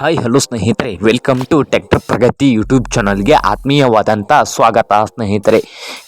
Hi hello ಸ್ನೇಹಿತರೆ. Welcome to tractor Pragati YouTube ಚಾನಲ್ಗೆ ಆತ್ಮೀಯವಾದಂಥ ಸ್ವಾಗತ ಸ್ನೇಹಿತರೆ.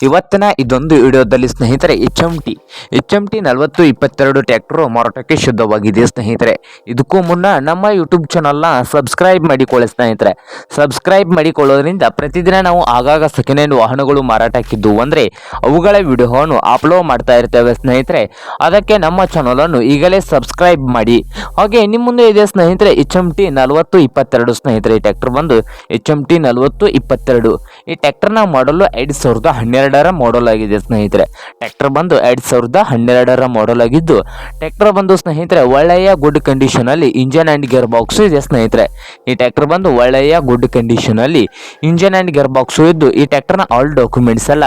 ಇವತ್ತಿನ ಇದೊಂದು ವಿಡಿಯೋದಲ್ಲಿ ಸ್ನೇಹಿತರೆ H M T H M T ನಲವತ್ತು ಇಪ್ಪತ್ತೆರಡು ಟ್ಯಾಕ್ಟ್ರು ಮಾರಾಟಕ್ಕೆ ಶುದ್ಧವಾಗಿದೆ ಸ್ನೇಹಿತರೆ. ಇದಕ್ಕೂ ಮುನ್ನ ನಮ್ಮ ಯೂಟ್ಯೂಬ್ ಚಾನಲ್ನ ಸಬ್ಸ್ಕ್ರೈಬ್ ಮಾಡಿಕೊಳ್ಳಿ ಸ್ನೇಹಿತರೆ. ಸಬ್ಸ್ಕ್ರೈಬ್ ಮಾಡಿಕೊಳ್ಳೋದ್ರಿಂದ ಪ್ರತಿದಿನ ನಾವು ಆಗಾಗ ಸೆಕೆಂಡ್ ಹ್ಯಾಂಡ್ ವಾಹನಗಳು ಮಾರಾಟಕ್ಕಿದ್ದು ಅಂದರೆ ಅವುಗಳ ವಿಡಿಯೋವನ್ನು ಅಪ್ಲೋಡ್ ಮಾಡ್ತಾ ಇರ್ತೇವೆ ಸ್ನೇಹಿತರೆ. ಅದಕ್ಕೆ ನಮ್ಮ ಚಾನಲನ್ನು ಈಗಲೇ ಸಬ್ಸ್ಕ್ರೈಬ್ ಮಾಡಿ. ಹಾಗೆ ನಿಮ್ಮ ಮುಂದೆ ಇದೆ ಸ್ನೇಹಿತರೆ ಎಚ್ ಎಂ ಟಿ ನಲವತ್ತು ಇಪ್ಪತ್ತೆರಡು ಸ್ನೇಹಿತರೆ, ಈ ಟ್ಯಾಕ್ಟರ್ ಬಂದು ಎಚ್ ಎಂ ಟಿ ನಲವತ್ತು ಇಪ್ಪತ್ತೆರಡು. ಈ ಟ್ಯಾಕ್ಟರ್ನ ಮಾಡಲು ಎರಡು ಸಾವಿರದ ಹನ್ನೆರಡರ ಮಾಡಲ್ ಆಗಿದೆ ಸ್ನೇಹಿತರೆ. ಟ್ಯಾಕ್ಟರ್ ಬಂದು ಎರಡು ಸಾವಿರದ ಹನ್ನೆರಡರ ಮಾಡಲ್ ಆಗಿದ್ದು ಟ್ಯಾಕ್ಟರ್ ಬಂದು ಸ್ನೇಹಿತರೆ, ಒಳ್ಳೆಯ ಗುಡ್ ಕಂಡೀಷನಲ್ಲಿ ಇಂಜನ್ ಆ್ಯಂಡ್ ಗೇರ್ ಬಾಕ್ಸು ಇದೆ ಸ್ನೇಹಿತರೆ. ಈ ಟ್ಯಾಕ್ಟರ್ ಬಂದು ಒಳ್ಳೆಯ ಗುಡ್ ಕಂಡೀಷನಲ್ಲಿ ಇಂಜನ್ ಆ್ಯಂಡ್ ಗೇರ್ ಬಾಕ್ಸು ಇದ್ದು, ಈ ಟ್ಯಾಕ್ಟರ್ನ ಆಲ್ ಡಾಕ್ಯುಮೆಂಟ್ಸ್ ಎಲ್ಲ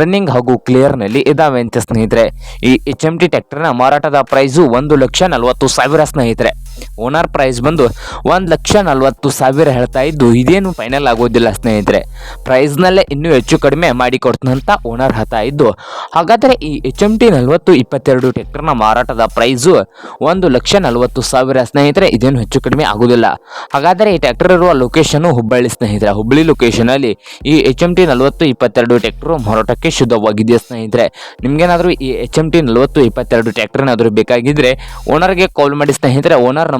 ರನ್ನಿಂಗ್ ಹಾಗೂ ಕ್ಲಿಯರ್ನಲ್ಲಿ ಇದಾವೆ ಅಂತ ಸ್ನೇಹಿತರೆ. ಈ ಎಚ್ ಎಂ ಟಿ ಟ್ಯಾಕ್ಟರ್ನ ಮಾರಾಟದ ಪ್ರೈಸು ಒಂದು ಲಕ್ಷ ನಲವತ್ತು ಸಾವಿರ ಸ್ನೇಹಿತರೆ. ಓನರ್ ಪ್ರೈಸ್ ಬಂದು ಒಂದು ಲಕ್ಷ ನಲವತ್ತು ಸಾವಿರ ಹೇಳ್ತಾ ಇದ್ದು, ಇದೇನು ಫೈನಲ್ ಆಗೋದಿಲ್ಲ ಸ್ನೇಹಿತರೆ. ಪ್ರೈಸ್ನಲ್ಲೇ ಇನ್ನೂ ಹೆಚ್ಚು ಕಡಿಮೆ ಮಾಡಿಕೊಡ್ತಂತ ಓನರ್ ಹತಾ ಇದ್ದು, ಹಾಗಾದರೆ ಈ ಎಚ್ ಎಂ ಟಿ ನಲವತ್ತು ಇಪ್ಪತ್ತೆರಡು ಟ್ರ್ಯಾಕ್ಟರ್ನ ಮಾರಾಟದ ಪ್ರೈಸು ಒಂದು ಲಕ್ಷ ನಲವತ್ತು ಸಾವಿರ ಸ್ನೇಹಿತರೆ, ಇದೇನು ಹೆಚ್ಚು ಕಡಿಮೆ ಆಗೋದಿಲ್ಲ. ಹಾಗಾದರೆ ಈ ಟ್ಯಾಕ್ಟರ್ ಇರುವ ಲೊಕೇಶನ್ ಹುಬ್ಬಳ್ಳಿ ಸ್ನೇಹಿತರೆ. ಹುಬ್ಬಳ್ಳಿ ಲೊಕೇಶನಲ್ಲಿ ಈ ಎಚ್ ಎಂ ಟಿ ನಲವತ್ತು ಇಪ್ಪತ್ತೆರಡು ಟ್ಯಾಕ್ಟ್ರು ಮಾರಾಟಕ್ಕೆ ಶುದ್ಧವಾಗಿದೆ ಸ್ನೇಹಿತರೆ? ನಿಮಗೇನಾದರೂ ಈ ಎಚ್ ಎಂ ಟಿ ನಲವತ್ತು ಇಪ್ಪತ್ತೆರಡು ಟ್ಯಾಕ್ಟರ್ನಾದರೂ ಬೇಕಾಗಿದ್ದರೆ ಓನರ್ಗೆ ಕಾಲ್ ಮಾಡಿ ಸ್ನೇಹಿತರೆ. ಓನರ್